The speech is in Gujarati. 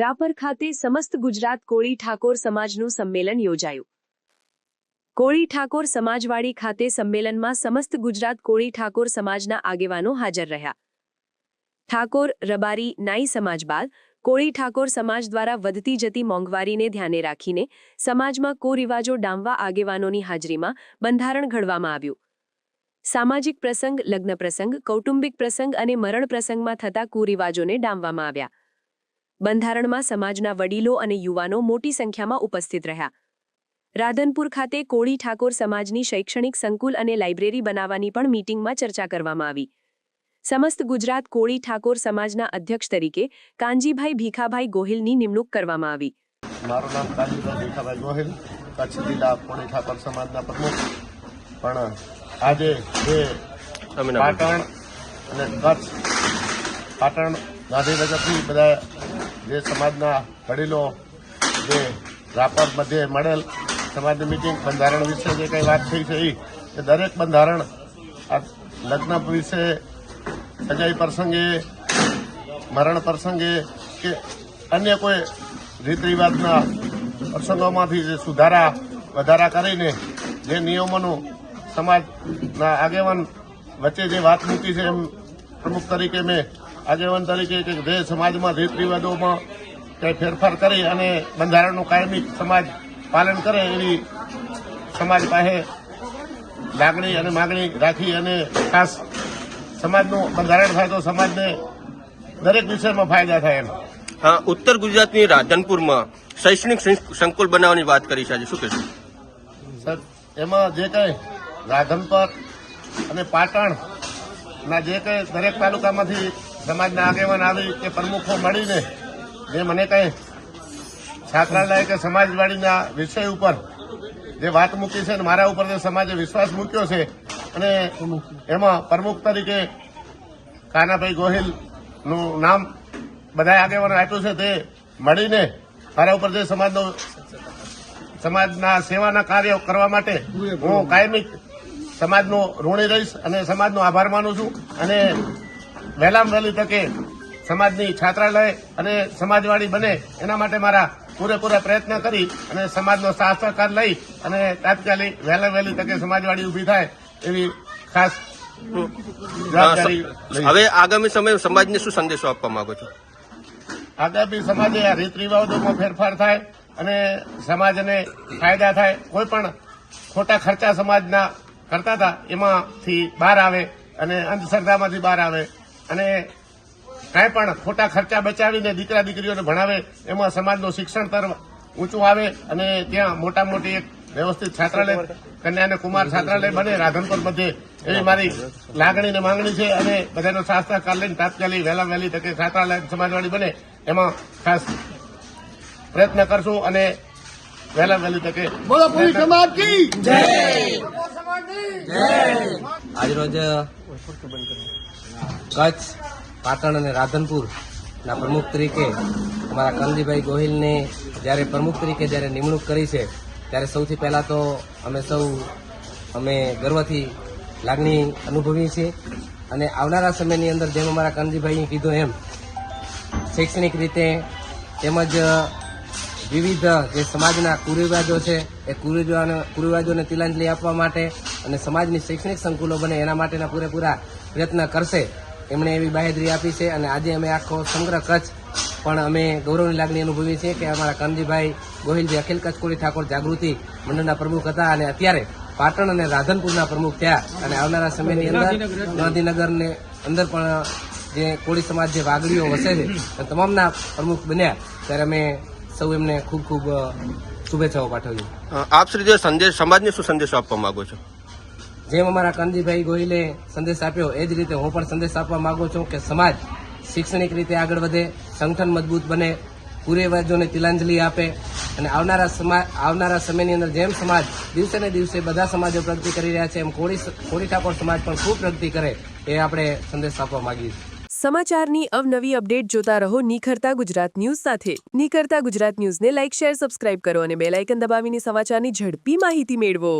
રાપર ખાતે સમસ્ત ગુજરાત કોળી ઠાકોર સમાજનું સંમેલન યોજાયું. કોળી ઠાકોર સમાજવાડી ખાતે સંમેલનમાં સમસ્ત ગુજરાત કોળી ઠાકોર સમાજના આગેવાનો હાજર રહ્યા. ઠાકોર રબારી નાઈ સમાજ બાદ કોળી ઠાકોર સમાજ દ્વારા વધતી જતી મોંઘવારીને ધ્યાને રાખીને સમાજમાં કુરિવાજો ડામવા આગેવાનોની હાજરીમાં બંધારણ ઘડવામાં આવ્યું. સામાજિક પ્રસંગ, લગ્ન પ્રસંગ, કૌટુંબિક પ્રસંગ અને મરણ પ્રસંગમાં થતા કુરિવાજોને ડામવામાં આવ્યા. બંધારણમાં સમાજના વડીલો અને યુવાનો મોટી સંખ્યામાં ઉપસ્થિત રહ્યા. રાધનપુર ખાતે કોળી ઠાકોર સમાજની શૈક્ષણિક સંકુલ અને લાઇબ્રેરી બનાવવાની પણ મીટિંગમાં ચર્ચા કરવામાં આવી. સમસ્ત ગુજરાત કોળી ઠાકોર સમાજના અધ્યક્ષ તરીકે કાનજીભાઈ ભીખાભાઈ ગોહિલની નિમણૂક કરવામાં આવી. મારું નામ કાજીભાઈ ભીખાભાઈ ગોહિલ કચ્છ જિલ્લા કોળી ઠાકોર સમાજના પ્રમુખ. પણ આજે જે પાટણ અને કચ્છ પાટણ ગાંધીનગરથી બધા જે સમાજના વડીલો, જે રાપર મધ્ય મળેલ સમાજની મિટિંગ બંધારણ વિશે જે કંઈ વાત થઈ છે એ દરેક બંધારણ આ લગ્ન વિશે સગાઈ પ્રસંગે, મરણ પ્રસંગે કે અન્ય કોઈ રીત રિવાજના પ્રસંગોમાંથી જે સુધારા, વધારા કરીને જે નિયમોનું સમાજના આગેવાન વચ્ચે જે વાત મૂકી છે એમ પ્રમુખ તરીકે મેં આગેવાન તરીકે કે જે સમાજમાં રીત રિવાજોમાં કંઈ ફેરફાર કરી અને બંધારણનું કાયમી સમાજ પાલન કરે એવી સમાજ પાસે લાગણી અને માગણી રાખી અને ખાસ સમાજનું બંધારણ થાય તો સમાજને દરેક વિષયમાં ફાયદા થાય એમ. હા ઉત્તર ગુજરાતની રાધનપુરમાં શૈક્ષણિક સંકુલ બનાવવાની વાત કરી છે આજે. શું કહેશો? સર એમાં જે કંઈ રાધનપર અને પાટણના જે કંઈ દરેક તાલુકામાંથી સમાજના આગેવાન આવી કે પ્રમુખો મળીને જે મને કંઈ છાત્રાલય કે સમાજવાડીના વિષય ઉપર જે વાત મૂકી છે ને મારા ઉપર જે સમાજે વિશ્વાસ મૂક્યો છે અને એમાં પ્રમુખ તરીકે કાનાભાઈ ગોહિલનું નામ બધા આગેવાનો આપ્યું છે તે મળીને મારા ઉપર જે સમાજનો સમાજના સેવાના કાર્યો કરવા માટે હું કાયમી સમાજનો ઋણી રહીશ અને સમાજનો આભાર માનું છું અને વહેલામાં વહેલી તકે સમાજની છાત્રાલય અને સમાજવાળી બને. એના માટે મારા પૂરેપૂરા પ્રયત્ન કરી અને સમાજનો સાથ સહકાર લઈ અને તાત્કાલિક વહેલા વહેલી તકે સમાજવાળી ઊભી થાય એવી ખાસ હવે આગામી સમયે સમાજને શું સંદેશો આપવા માંગો છો? આગામી સમાજે આ રીત રિવાજોમાં ફેરફાર થાય અને સમાજને ફાયદા થાય. કોઈ પણ ખોટા ખર્ચા સમાજના કરતા હતા એમાંથી બહાર આવે અને અંધશ્રદ્ધામાંથી બહાર આવે. અને કાંઈ પણ ખોટા ખર્ચા બચાવીને દીકરા દીકરીઓને ભણાવે એમાં સમાજનું શિક્ષણ તર ઊંચું આવે અને ત્યાં મોટા મોટી એક વ્યવસ્થિત છાત્રાલય કન્યા અને કુમાર છાત્રાલય બને રાધનપુર મધ્યે એવી મારી લાગણી અને માંગણી છે અને બધાનો કાલ લઈને તાત્કાલિક વહેલા વહેલી તકે છાત્રાલય સમાજવાળી બને. એમાં ખાસ પ્રયત્ન કરશું અને વહેલા વહેલી તકે બોલો પૂરી સમાજ કી? આજરોજ કચ્છ, પાટણ અને રાધનપુરના પ્રમુખ તરીકે અમારા કનજીભાઈ ગોહિલને જ્યારે પ્રમુખ તરીકે જ્યારે નિમણૂક કરી છે, ત્યારે સૌથી પહેલાં તો અમે સૌ, અમે ગર્વથી લાગણી અનુભવીએ છીએ અને આવનારા સમયની અંદર જેમ અમારા કનજીભાઈએ કીધું એમ, શૈક્ષણિક રીતે તેમજ વિવિધ જે સમાજના કુરિવાજો છે, એ કુરિવાજો કુરિવાજોને તિલાંજલિ આપવા માટે અને સમાજની શૈક્ષણિક સંકુલો બને એના માટેના પૂરેપૂરા પ્રયત્ન કરશે. એમણે એવી બાહેદરી આપી છે અને આજે અમે આખો સમગ્ર કચ્છ પણ અમે ગૌરવની લાગણી અનુભવીએ છીએ કે અમારા કાનજીભાઈ ગોહિલજી અખિલ કચ્છ કોળી ઠાકોર જાગૃતિ મંડળના પ્રમુખ હતા અને અત્યારે પાટણ અને રાધનપુરના પ્રમુખ થયા અને આવનારા સમયની અંદર ગાંધીનગરને. અંદર પણ જે કોળી સમાજ જે વાગડીઓ વસે છે તમામના પ્રમુખ બન્યા. ત્યારે અમે સૌ એમને ખૂબ ખૂબ શુભેચ્છાઓ પાઠવી અ, આપ શ્રી જે સંદેશ સમાજને શું સંદેશો આપવા માંગો છો? જેમ અમારા કાનજીભાઈ ગોહિલે સંદેશ આપ્યો, એ જ રીતે હું પણ સંદેશ આપવા માંગુ છું કે સમાજ શૈક્ષણિક રીતે આગળ વધે, સંગઠન મજબૂત બને કુરિવાજોને તિલાંજલિ આપે અને આવનારા સમાજ આવનારા સમયની અંદર જેમ સમાજ દિવસે ને દિવસે બધા સમાજો પ્રગતિ કરી રહ્યા છે, એમ કોળી કોળી ઠાકોર સમાજ પણ ખૂબ પ્રગતિ કરે, એ આપણે સંદેશ આપવા માંગીએ સમાચારની અવનવી અપડેટ જોતા રહો નિખરતા ગુજરાત ન્યૂઝ સાથે. નિખરતા ગુજરાત ન્યૂઝને લાઇક, શેર, સબસ્ક્રાઇબ કરો અને બેલ આઇકન દબાવીને સમાચારની ઝડપી માહિતી મેળવો.